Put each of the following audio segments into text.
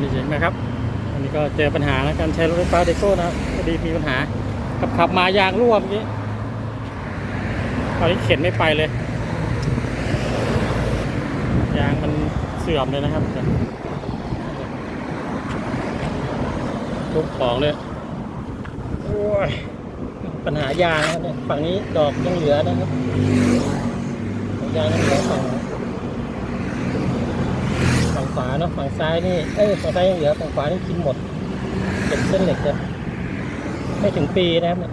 มีเสียงนะครับ อันนี้ก็เจอปัญหานะการใช้รถไฟฟ้าเดโก้นะครับพอดีมีปัญหาขับขับมายางรั่วเมื่อกี้ตอนนี้เข็นไม่ไปเลย ยางมันเสื่อมเลยนะครับทุกของเลยโอ้ยปัญหายางนะครับเนี่ยฝั่งนี้ดอกยังเหลือนะครับยางยังเหลือฝั่ง ขวาเนาะฝั่งซ้ายนี่เอ้ยฝั่งซ้ายยังเหลือฝั่งขวานี่กินหมดเก็บเส้นเหล็กจะไม่ถึงปีนะครับเนี่ย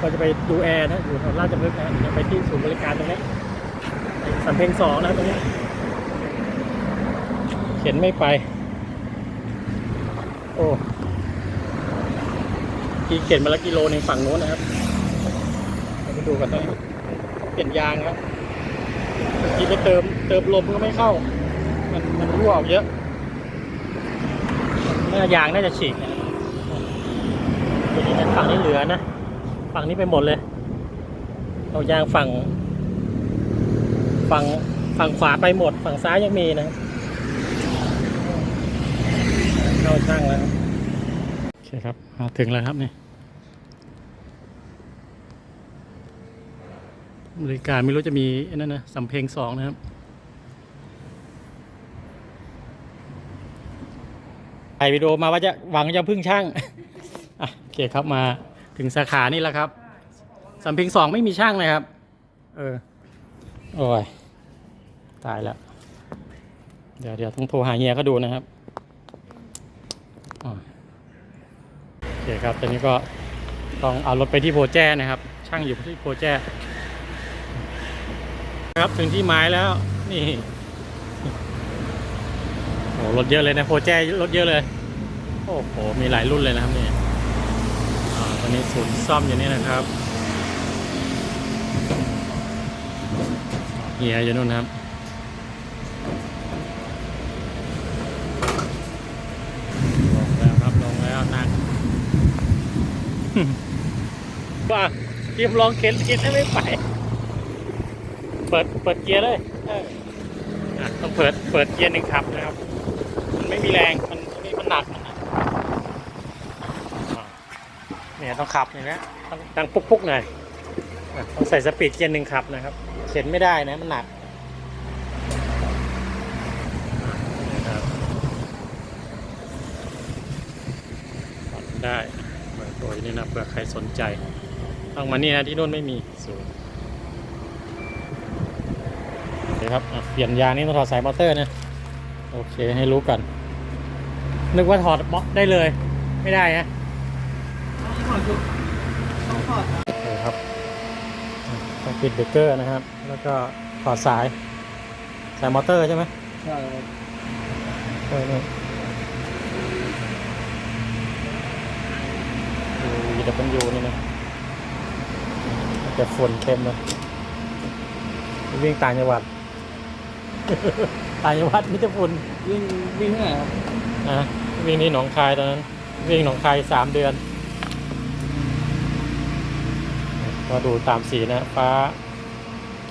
ก็จะไปดูแอร์นะอยู่แถวราชพฤกษ์นะจะไปที่ศูนย์บริการตรงนี้สำเพ็งสองนะตรงนี้ เข็นไม่ไป โอ้กีเข็นมาละกิโลหนึ่งฝั่งโน้นนะครับเราไปดูกันนะเปลี่ยนยางครับ กินไปเติมเติมลมก็ไม่เข้า มันมันรั่วออกเยอะหน้ายางน่าจะฉีกนะตัวนี้ฝั่งนี้เหลือนะ ฝั่งนี้ไปหมดเลย เอายางฝั่ง ฝั่งฝั่งขวาไปหมด ฝั่งซ้ายยังมีนะเข้าช่างแล้วโอเคครับมาถึงแล้วครับนี่ บริการไม่รู้จะมีนั่นนะสำเพ็งสองนะครับถ่ายวิดีโอมาว่าจะหวังจะพึ่งช่างอะโอเคครับมาถึงสาขานี่แล้วครับสำเพ็งสองไม่มีช่างเลยครับ เออ โอ้ย ตายแล้ว เดี๋ยวเดี๋ยวต้องโทรหาเฮียก็ดูนะครับโอเคครับตอนนี้ก็ต้องเอารถไปที่โพแจ้นะครับ ช่างอยู่ที่โพแจ้ ครับถึงที่หมายแล้ว นี่โอ้รถเยอะเลยนะโพแจรถเยอะเลย โอ้โหมีหลายรุ่นเลยนะครับนี่อ่าตอนนี้ศูนย์ซ่อมอยู่นี่นะครับเฮียอยู่นู่นนะครับลงแล้วครับลงแล้วนั่งว่าเตรียมลองเข็นเข็นให้ไม่ไป เปิดเปิดเกียร์เลยเอออะต้องเปิดเปิดเกียร์หนึ่งขับนะครับ มันไม่มีแรงมันนี่มันหนักมันหนักอะเนี่ยต้องขับอย่างนี้ยต้องดังปุ๊กๆหน่อยอะต้องใส่สปีดเกียร์หนึ่งขับนะครับเข็นไม่ได้นะมันหนักนะครับได้เบอร์โทรนี่นะเผื่อใครสนใจ ต้องมานี่นะที่นู่นไม่มีศูนย์โอเครับเปลี่ยนยางนี่ต้องถอดสายมอเตอร์นะโอเคให้รู้กันนึกว่าถอดบล็อกได้เลย ไม่ได้นะต้องถอดโอเคครับต้องปิดเบรกเกอร์นะครับ แล้วก็ถอดสายสายมอเตอร์ใช่ไหมใช่ครับเออเนี่ยยูดับเบิลยูนี่นะแต่ฝุ่นเต็มเลยวิ่งต่างจังหวัด ต่างจังหวัดมิตรฝุ่นวิ่งวิ่งที่ไหนครับนะวิ่งที่หนองคายตอนนั้น วิ่งหนองคายสามเดือน ก็ดูตามสีนะฟ้า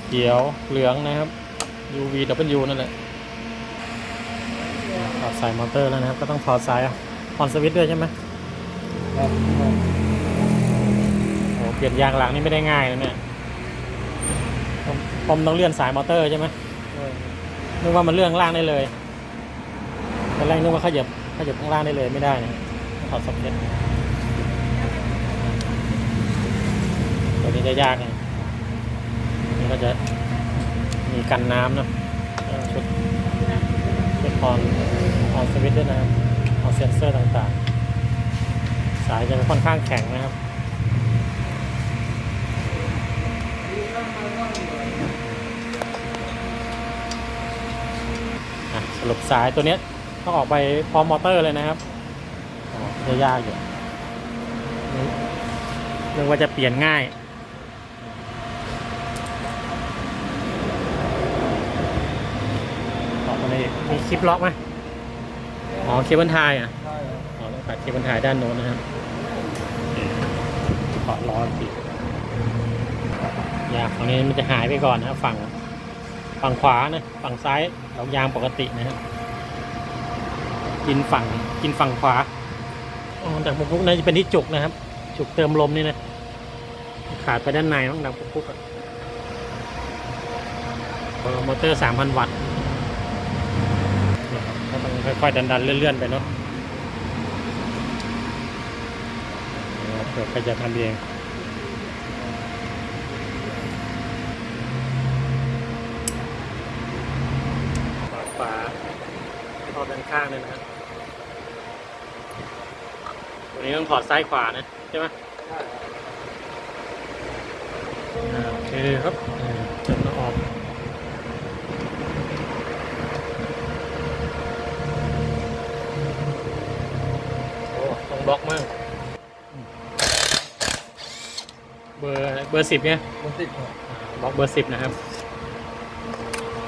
เขียวเหลืองนะครับ UV W นั่นแหละถอดสายมอเตอร์แล้วนะครับ ก็ต้องถอดสายออนสวิตช์ด้วยใช่ไหมครับโอ้เปลี่ยนยางหลังนี่ไม่ได้ง่ายนะเนี่ยผมผมต้องเลื่อนสายมอเตอร์ใช่ไหมใช่ นึกว่ามันเลื่อนข้างล่างได้เลยตอนแรกนึกว่าขยับขยับข้างล่างได้เลยไม่ได้นะถอดสเก็ตตัวนี้จะยากไงนี่ก็จะมีกันน้ำนะชุดชุดออนออนสวิตช์ด้วยนะครับออนเซนเซอร์ต่างๆ สายจะค่อนข้างแข็งนะครับ อะสรุปสายตัวเนี้ยต้องออกไปพร้อมมอเตอร์เลยนะครับจะยากอยู่นึกนึกว่าจะเปลี่ยนง่าย ต่อไปนี้มีคลิปล็อกไหมอ๋อเคเบิลไทยอะอ๋อต้องตัดเคเบิลไทยด้านโน้นนะครับขอล้ออีกทียากฝั่งนี้มันจะหายไปก่อนนะฝั่ง ฝั่งขวานะฝั่งซ้ายดอกยางปกตินะครับกินฝั่งกินฝั่งขวาอ๋อดักปุกปุกน่าจะเป็นที่จุกนะครับ จุกเติมลมนี่นะ ขาดไปด้านในต้องดักปุกปุกมอเตอร์สามพันวัตต์นะครับก็ต้องค่อยๆ ดันๆ เลื่อนๆ ไปเนาะเผื่อใครจะทำเอง ฝาฝาเข้า ด้านข้างเลยนะครับตัวนี้ต้องถอดซ้ายขวานะใช่ไหมอ่าโอเคครับอ่าจนออกโอ้ต้องบล็อกมาก เบอร์เบอร์สิบเนี่ยมันติดครับบล็อกเบอร์สิบนะครับ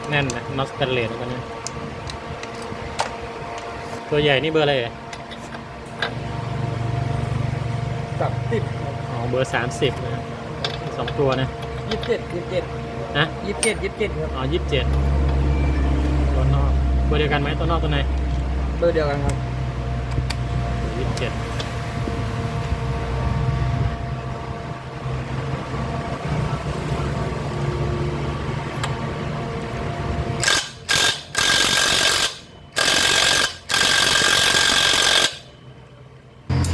แน่นนะน็อตสแตนเลสตัวนี้ ตัวใหญ่นี่เบอร์อะไรอะจับติดอ๋อเบอร์สามสิบนะครับสองตัวนะยี่สิบเจ็ดยี่สิบเจ็ดนะยี่สิบเจ็ดยี่สิบเจ็ดครับอ๋อยี่สิบเจ็ดตัวนอกเบอร์เดียวกันไหมตัวนอกตัวไหนเบอร์เดียวกันครับยี่สิบเจ็ด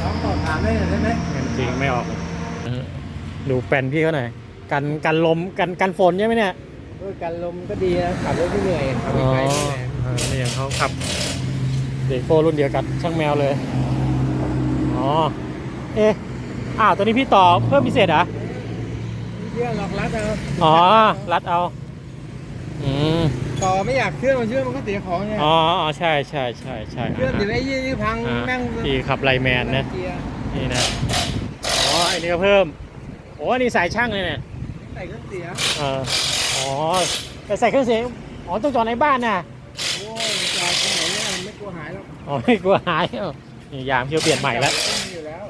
น้องขอถามได้หน่อยได้ไหม จริงไม่ออกเออ ดูแปลนพี่เขาหน่อยกันกันลมกันกันฝนใช่ไหมเนี่ยเออกันลมก็ดีนะขับรถไม่เหนื่อยขับอ๋อไกลไม่เหนื่อยเออนี่อย่างเขาขับเด็กโฟรุ่นเดียวกับช่างแมวเลยอ๋อเอ๊ะอ้าวตัวนี้พี่ต่อเพิ่มพิเศษเหรอเชื่อหลอกรัดเอาอ๋อรัดเอาอืมต่อไม่อยากเชื่อมันเชื่อมันก็เสียของไงอ๋ออ๋อใช่ใช่ใช่ใช่เชื่อเดี๋ยวไอ้ยี่ยี่พังอ่าแม่งที่ขับไลแมนนะเกียร์นี่นะอ๋ออันนี้ก็เพิ่ม โอ้อันนี่สายช่างเลยเนี่ยใส่ก็เสียเอออ๋อแต่ใส่เครื่องเสียงอ๋อต้องจอดในบ้านน่ะโอ้ยจอดตรงไหนเนี่ยไม่กลัวหายหรอกอ๋อไม่กลัวหายเอ้านี่ยางเที่ยวเปลี่ยนใหม่แล้วมีอยู่แล้ว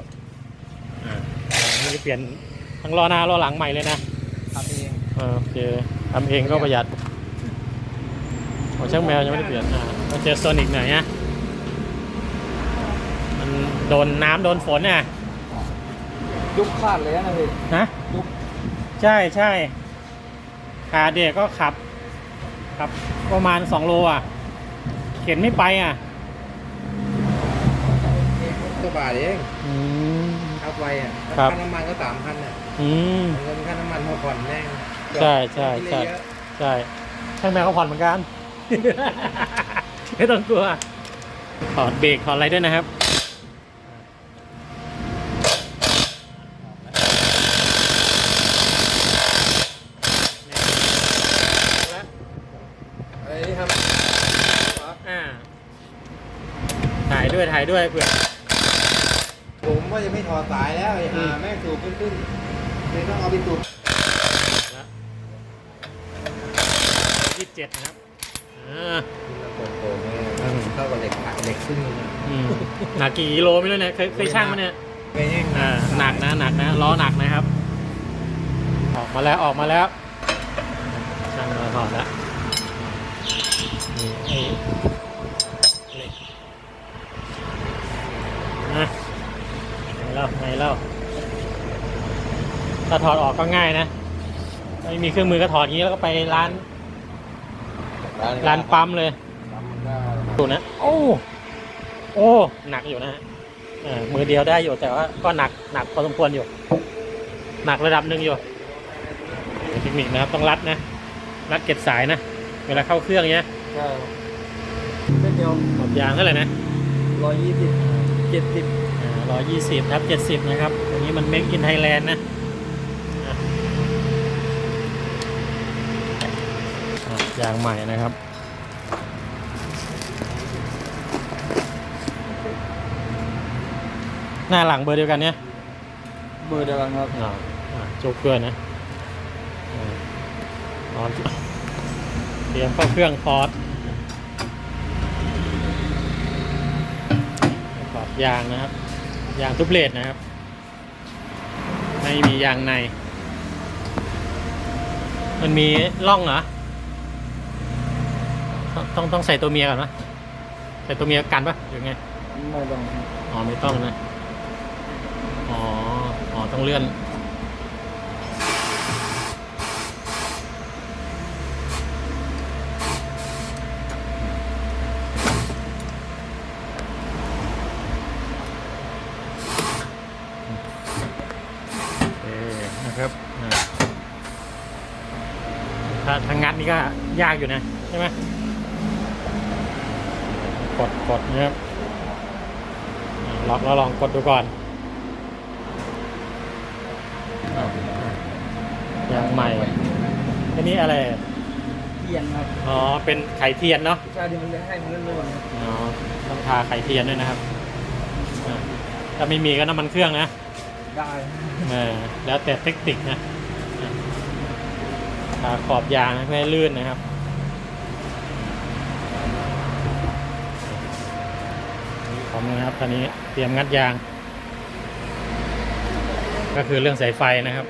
อ่านี่เปลี่ยนทั้งล้อหน้าล้อหลังใหม่เลยนะขับเองเออโอเคทำเองก็ประหยัดของช่างแมวยังไม่ได้เปลี่ยนอ่าต้องเจอโซนิกหน่อยนะมันโดนน้ำโดนฝนน่ะ ยุบขาดเลยนะพี่ฮะยุบใช่ใช่ขาเด็กก็ขับ ขับประมาณ2โลอะ เข็นไม่ไปอะตัวบาทเองอืมขับไวอะครับค่าน้ำมันก็สามพันอะอืมเงินค่าน้ำมันพอผ่อนแน่งใช่ใช่ใช่เยอะใช่ช่างแมวเขาผ่อนเหมือนกันไม่ต้องกลัวถอดเบรกถอดอะไรด้วยนะครับ อะไรนี่ครับ อ่า ถ่าย ด้วยถ่ายด้วยเผื่อ ผมว่าจะไม่ถอดสายแล้วไอ้ห่าแม่งสูบขึ้นขึ้นเลยต้องเอาไปสูบยี่สิบเจ็ดนะครับอ่าโอ้โหเข้ากับเหล็กขัดเหล็กขึ้นเลยอืมหนักกี่กิโลไม่รู้เนี่ยเคยเคยช่างมันเนี่ยไม่แห้งอ่าหนักนะหนักนะล้อหนักนะครับ ออกมาแล้วออกมาแล้วช่างมาถอดแล้วนี่ไอ้เหล็กนะไหนเล่าไหนเล่า ถ้าถอดออกก็ง่ายนะไม่มีเครื่องมือก็ถอดอย่างนี้แล้วก็ไปร้านร้านปั๊มเลยดูนะโอ้โอ้หนักอยู่นะฮะเออมือเดียวได้อยู่แต่ว่าก็หนักหนักพอสมควรอยู่ หนักระดับหนึ่งอยู่เทคนิคนะครับต้องรัดนะรัดเก็บสายนะเวลาเข้าเครื่องเนี้ยใช่เส้นเดียวขอบยางเท่าไหร่นะร้อยยี่สิบเจ็ดสิบร้อยยี่สิบทับเจ็ดสิบนะครับตัวนี้มัน make in Thailand นะอะอะ ยางใหม่นะครับ หน้าหลังเบอร์เดียวกันเนี่ยเบอร์เดียวกันครับอ่าอ่าโจ๊กเกอร์นะอ่าอ๋อเตรียมเข้าเครื่องพอร์ตพอร์ตยางนะครับ ยางทุบเลดนะครับ ไม่มียางใน มันมีร่องเหรอ ต้องต้องต้องใส่ตัวเมียก่อนปะใส่ตัวเมียกันปะหรือไงไม่ต้องอ๋อไม่ต้องนะอ๋ออ๋อต้องเลื่อนโอเคนะครับอ่าถ้าทางงัดนี่ก็ยากอยู่นะ ใช่ไหม กดกดนะครับอ่าล็อกแล้วลองกดดูก่อนอ้าวยังใหม่อันนี้อะไร เทียนครับอ๋อ เป็นไข่เทียนเนาะใช่ที่มันจะให้มันลื่นๆครับอ๋อต้องทาไข่เทียนด้วยนะครับอ่าถ้าไม่มีก็น้ำมันเครื่องนะ ได้เออแล้วแต่เทคนิคนะทาขอบยางนะเพื่อให้ลื่นนะครับ พร้อมนะครับตอนนี้เตรียมงัดยาง ก็คือเรื่องสายไฟนะครับ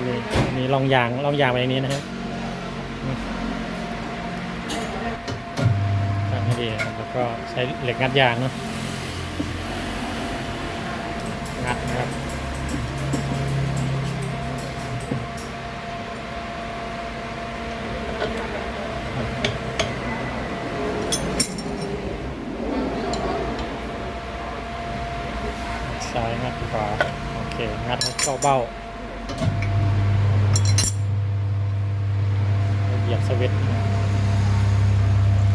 นนี้อันนี้ลองยางลองยางไปอย่างนี้นะครับตั้งให้ดีแล้วก็ใช้เหล็กงัดยางเนาะ งัดให้เข้าเบ้า เหยียบสวิตช์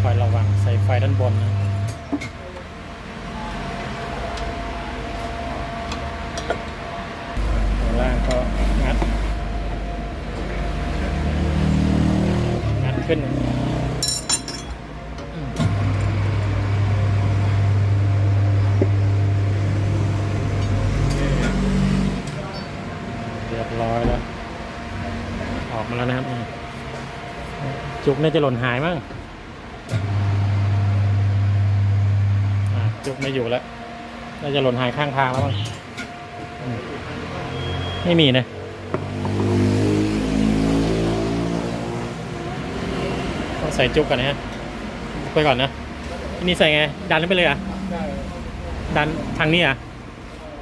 คอยระวังใส่ไฟด้านบนนะข้างล่างก็งัด งัดขึ้นอืมเรียบร้อยแล้ว ออกมาแล้วนะครับอืม จุก น่าจะหล่นหายมั้งอะจุกไม่อยู่แล้ว น่าจะหล่นหายข้างทางแล้วมั้งอืมไม่มีนะต้องใส่จุกกันนะฮะ ไปก่อนนะทีนี้ใส่ไง ดันขึ้นไปเลยอะได้ดันทางนี้อะ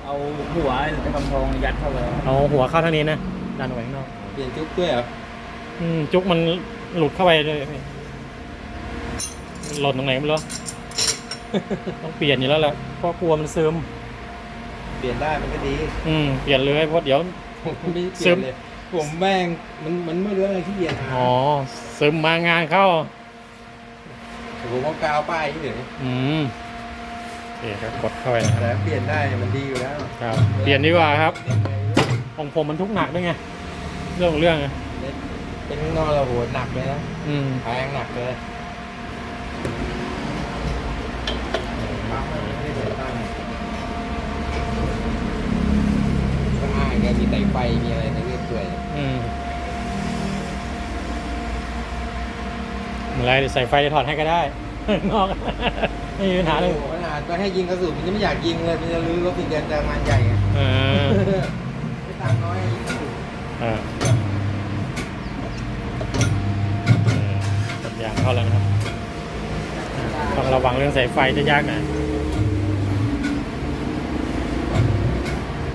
เอาหัวไอ้คำทองยัดเข้าไป เอาหัวเข้าทางนี้นะ ดันออกไปข้างนอก เปลี่ยนจุ๊บด้วยเหรอ อืม จุกมัน หลุดเข้าไปเลยพี่หล่นตรงไหนไม่รู้ ต้องเปลี่ยนอยู่แล้วแหละเพราะกลัวมันซึม เปลี่ยนได้มันก็ดี อืมเปลี่ยนเลยเพราะเดี๋ยว ผมไม่ได้เปซึลี่ยมนเลย ผมแม่งมันมันไม่รู้อะไรที่เปลี่ยนอ๋อซึมมางานเข้า ผมเอากาวป้ายเฉยอืมโอเคครับกดเข้าไปนะครับแต่เปลี่ยนได้มันดีอยู่แล้วครับ เปลี่ยนดีกว่าครับ ของผมมันทุกข์หนักด้วยไง เรื่องของเรื่องไงเป็น ข้างนอกเราโหหนักเลยนะอืมแพงหนักเลยปั๊มมันไม่ได้เปิดตั้งก็อ้างไงมีไตไฟมีอะไรในเรื่อยเปื่อยอืมอะไรเดี๋ยวใส่ไฟจะถอดให้ก็ได้ นอกไม่มีปัญหาเลย โอ้โขนาดไปให้ยิงกระสุนมันยังไม่อยากยิงเลยมันจะรื้อรถติดเดินแต่งานใหญ่ไงเออไม่ตังค์น้อยยิงกระสุนเออเออ สัญญาณเข้าแล้วนะครับต้องระวังเรื่องสายไฟจะยากหน่อย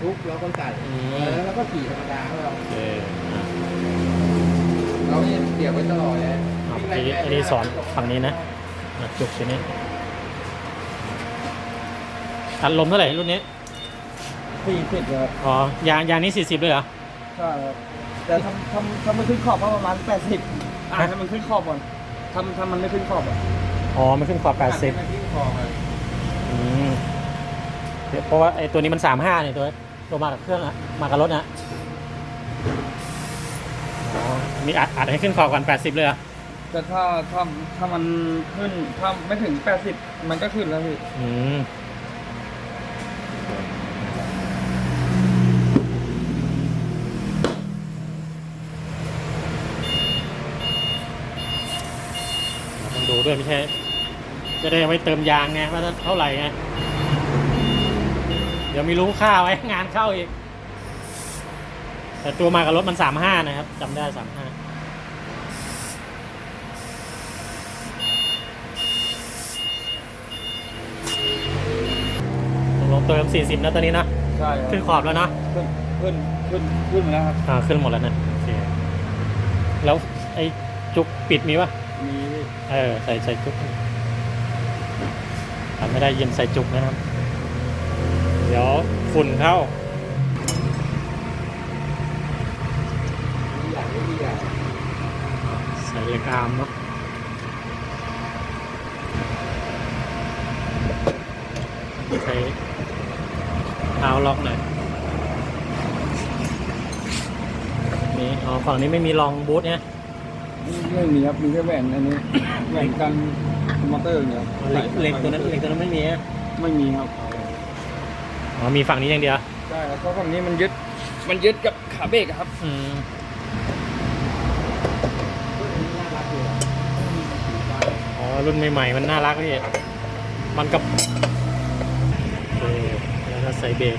ทุบแล้วก็ใส่อืมแล้วเราก็ขี่ธรรมดาของเราโอเคอะเราเนี่ยเสียบไว้ตลอดเลยอะเมื่อกี้อันนี้สอนฝั่งนี้นะอะจุกชิ้นนี้อัดลมเท่าไหร่รุ่นนี้สี่สิบครับอ๋อยางยางนี้สี่สิบเลยเหรอ ใช่ครับแต่ทำทำทำมันขึ้นขอบก็ประมาณแปดสิบอะฮะให้มันขึ้นขอบก่อน ทำทำมันไม่ขึ้นขอบอะอ๋อ มันขึ้นขอบแปดสิบมันทิ้งคอมาอืมเดี๋ยวเพราะว่าไอ้ตัวนี้มันสามห้าเนี่ยตัวตัวมากับเครื่องอะมากับรถนะอ๋อมีอัดอัดให้ขึ้นขอบก่อนแปดสิบเลยเหรอแต่ถ้าถ้าถ้ามันขึ้นถ้าไม่ถึงแปดสิบมันก็ขึ้นแล้วพี่อืมเราต้อง ดูด้วยไม่ใช่ จะได้เอาไว้เติมยางไงว่าเท่าไหร่ไง เดี๋ยวมีรู้ค่าไว้งานเข้าอีก แต่ตัวมากับรถมันสามห้านะครับจำได้สามห้าลงเติมสี่สิบนะตอนนี้นะ ใช่ครับขึ้นขอบแล้วเนาะขึ้นขึ้นขึ้นขึ้นแล้วครับ อ่า ขึ้นหมดแล้วนะโอเคแล้วไอ้จุกปิดมีปะมี เออใส่ใส่จุกทำไม่ได้เย็นใส่จุกนะครับ เดี๋ยวฝุ่นเข้ามีอย่างไม่มีอย่างใส่เหล็กอาร์มเนาะใส่เท้าล็อกหน่อยนี่อ๋อฝั่งนี้ไม่มีรองบูทเนี่ย ไม่มีครับ มีแค่แหวนอันนี้ แหวนกันมอเตอร์อย่างเดียวเหล็กเหล็กตัวนั้นเหล็กตัวนั้นไม่มีอะไม่มีครับ อ๋อมีฝั่งนี้อย่างเดียวใช่ครับเพราะฝั่งนี้มันยึด มันยึดกับขาเบรกอะครับ อืมน่ารักอยู่อ๋อรุ่นใหม่ๆมันน่ารักพี่มันกับโอเคแล้วก็ใส่เบรก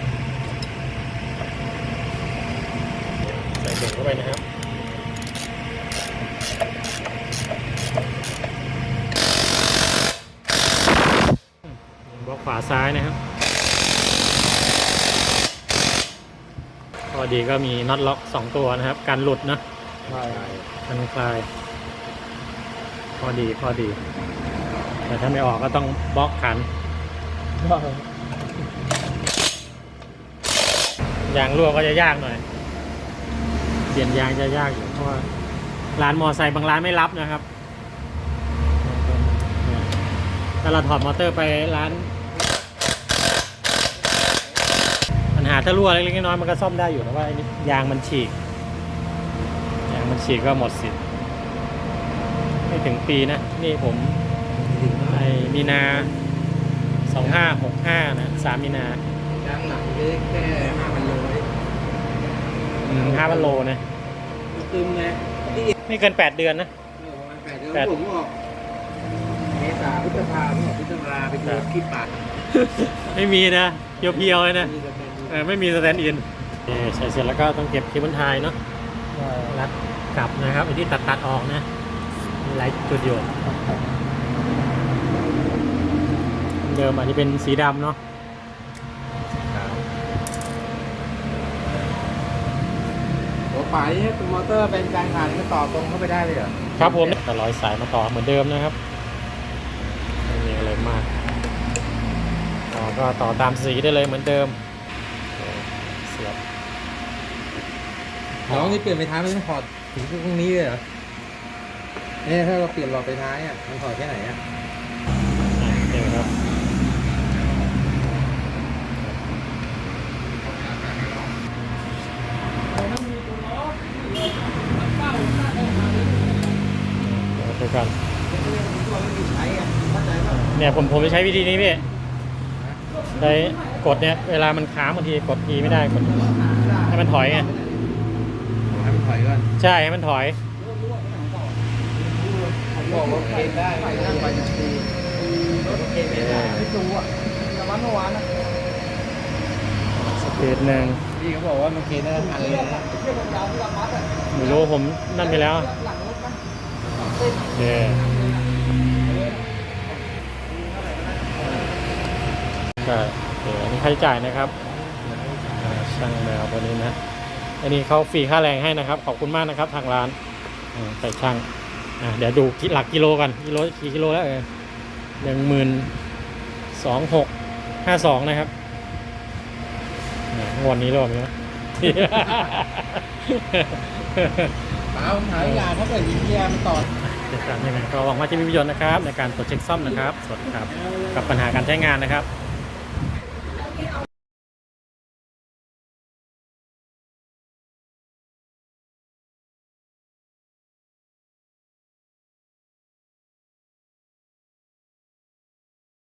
ใส่เบรกเข้าไปนะครับ บล็อกขวาซ้ายนะครับพอดีก็มีน็อตล็อกสองตัวนะครับ การหลุดนะใช่กันคลายพอดีพอดี แต่ถ้าไม่ออกก็ต้องบล็อกขันยางรั่วก็จะยากหน่อย เปลี่ยนยางจะยากอยู่เพราะว่าร้านมอไซค์บางร้านไม่รับนะครับ ถ้าเราถอดมอเตอร์ไปร้าน ปัญหา ถ้ารั่วเล็กๆน้อยๆมันก็ซ่อมได้อยู่แต่ว่าไอ้นี่ยางมันฉีก ยางมันฉีกก็หมดสิทธิ์ไม่ถึงปีนะ นี่ผมไอมีนาสองห้าหกห้านะสามมีนายางหนักเล็กแค่ห้าพันโลเองห้าพันโลนะตึมไงที่ไม่เกินแปดเดือนนะเนี่ยประมาณแปดเดือนแปดผมออกเมษาพฤษภาผมออกพฤษภาไปดูคลิปปากไม่มีนะเพียวๆเลยนะมีแต่ เป็นเออไม่มีสแตนด์อินเออใส่เสร็จแล้วก็ต้องเก็บเคเบิลไทยเนาะรัดกลับนะครับไอ้ที่ตัดตัดๆออกนะมีหลายจุดอยู่เดิมอันนี้เป็นสีดำเนาะหัวป่ายเนี่ยตัวมอเตอร์เป็นการขาดก็ต่อตรงเข้าไปได้เลยเหรอครับผมแต่ร้อยสายมาต่อเหมือนเดิมนะครับไม่มีอะไรมากต่อก็ต่อตามสีได้เลยเหมือนเดิมเออเสียบ น้องนี่เปลี่ยนไปท้ายไม่ต้องถอดถึงตรงนี้เลยเหรอเนี่ยถ้าเราเปลี่ยนหลอดไปท้ายอะมันถอดแค่ไหนอะอะเดี๋ยวครับเดี๋ยวดูกันเนี่ยผมผมจะใช้วิธีนี้พี่ใช้กดเนี่ยเวลามันค้างบางทีกดทีไม่ได้กดให้มันถอยไง ให้มันถอยก่อน ใช่ให้มันถอยผมบอกว่าเกณฑ์ได้ไม่ต้องไปรถเกณฑ์ไม่ได้ไม่ดูอะแต่วันเมื่อวานนะสปีดหนึ่งพี่เขาบอกว่ามันเกณฑ์ได้ทันเลยนะเที่ยวไม่รู้ผมนั่นไปแล้วเย่ใช่โอเคอันนี้ค่าใช้จ่ายนะครับช่างแมวตัวนี้นะ อันนี้เขาฟรีค่าแรงให้นะครับ ขอบคุณมากนะครับ ทางร้านอ่าใส่ช่างอ่าเดี๋ยวดูคิดหลักกิโลกันกิโลกี่กิโลแล้วเออหนึ่งหมื่นสองหกห้าสองนะครับอ่างวดนี้รอบนี้นะป๋าผมถามอีกอย่างถ้าเกิดยิงเกียร์มันต่อเดี๋ยวกันยังไงก็หวังว่าจะมีประโยชน์นะครับ ในการตรวจเช็คซ่อมนะครับ สวัสดีครับ กับปัญหาการใช้งานนะครับ